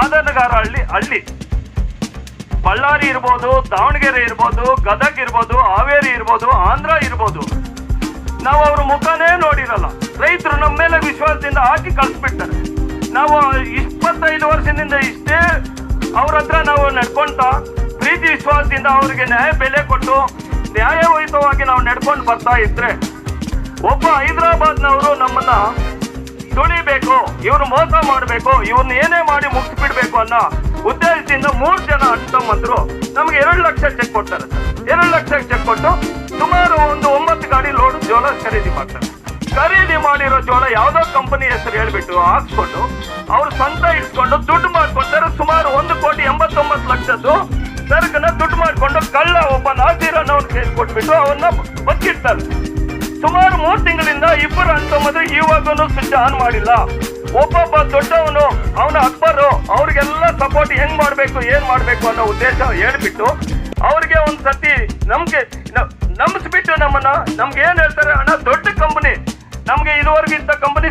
ಆದನಗಾರ ಹಳ್ಳಿ ಹಳ್ಳಿ. ಬಳ್ಳಾರಿ ಇರ್ಬೋದು, ದಾವಣಗೆರೆ ಇರ್ಬೋದು, ಗದಗ್ ಇರ್ಬೋದು, ಹಾವೇರಿ ಇರ್ಬೋದು, ಆಂಧ್ರ ಇರ್ಬೋದು. ನಾವು ಅವ್ರ ಮುಖನೇ ನೋಡಿರಲ್ಲ. ರೈತರು ನಮ್ಮ ಮೇಲೆ ವಿಶ್ವಾಸದಿಂದ ಹಾಕಿ ಕಳಿಸ್ಬಿಡ್ತಾರೆ. ನಾವು ಇಪ್ಪತ್ತೈದು ವರ್ಷದಿಂದ ಇಷ್ಟೇ ಅವ್ರ ಹತ್ರ ನಾವು ನಡ್ಕೊಂತ ಪ್ರೀತಿ ವಿಶ್ವಾಸದಿಂದ ಅವರಿಗೆ ನ್ಯಾಯ ಬೆಲೆ ಕೊಟ್ಟು ನ್ಯಾಯಯುತವಾಗಿ ನಾವು ನಡ್ಕೊಂಡು ಬರ್ತಾ ಇದ್ರೆ, ಒಬ್ಬ ಹೈದರಾಬಾದ್ನವರು ನಮ್ಮನ್ನ ತುಳಿಬೇಕು ಇವ್ರು ಮೋಸ ಮಾಡಬೇಕು ಇವ್ರನ್ನ ಏನೇ ಮಾಡಿ ಮುಗಿಸ್ಬಿಡ್ಬೇಕು ಅನ್ನೋ ಉದ್ದೇಶದಿಂದ ಮೂರ್ ಜನ ಅಣ್ತಮ್ಮಂದ್ರು ನಮ್ಗೆ ಎರಡು ಲಕ್ಷ ಚೆಕ್ ಕೊಡ್ತಾರೆ ಎರಡು ಲಕ್ಷ ಚೆಕ್ ಕೊಟ್ಟು ಸುಮಾರು ಒಂದು ಒಂಬತ್ತು ಗಾಡಿ ಲೋಡ್ ಜೋಳ ಖರೀದಿ ಮಾಡ್ತಾರೆ. ಖರೀದಿ ಮಾಡಿರೋ ಜೋಳ ಯಾವ್ದೋ ಕಂಪನಿ ಹೆಸರು ಹೇಳ್ಬಿಟ್ಟು ಹಾಕ್ಸ್ಕೊಂಡು ಅವ್ರು ಸ್ವಂತ ಇಟ್ಕೊಂಡು ದುಡ್ಡು ಮಾಡ್ಕೊಡ್ತಾರೆ ಸುಮಾರು ಒಂದು ಕೋಟಿ ಎಂಬತ್ತೊಂಬತ್ತು ಲಕ್ಷದ್ದು ಸರಕನ್ನ ದುಡ್ಡು ಮಾಡ್ಕೊಂಡು ಕಳ್ಳ ಒಬ್ಬ ನಾಸೀರ್ ಅನ್ನೋನ್ ಕೇಸ್ ಕೊಟ್ಬಿಟ್ಟು ಅವನ್ನ ಬಚ್ಚಿಡ್ತಾರೆ ಸುಮಾರು ಮೂರು ತಿಂಗಳಿಂದ ಇಬ್ಬರು ಅಂತಮ್ಮದು ಇವಾಗೂ ಸ್ವಿಚ್ ಆನ್ ಮಾಡಿಲ್ಲ. ಒಬ್ಬೊಬ್ಬ ದೊಡ್ಡವನು, ಅವನ ಅಕ್ಬರು, ಅವ್ರಿಗೆಲ್ಲ ಸಪೋರ್ಟ್ ಹೆಂಗ್ ಮಾಡ್ಬೇಕು, ಏನ್ ಮಾಡ್ಬೇಕು ಅನ್ನೋ ಉದ್ದೇಶ ಹೇಳ್ಬಿಟ್ಟು ಅವ್ರಿಗೆ ಒಂದ್ ಸತಿ ನಮ್ಗೆ ನಮ್ಸ್ಬಿಟ್ಟು ನಮ್ಮನ್ನ ನಮ್ಗೆ ಏನ್ ಹೇಳ್ತಾರೆ, ಅಣ್ಣ, ದೊಡ್ಡ ಕಂಪನಿ ನಮ್ಗೆ ಇದುವರೆಗೂ ಇಂಥ ಕಂಪನಿ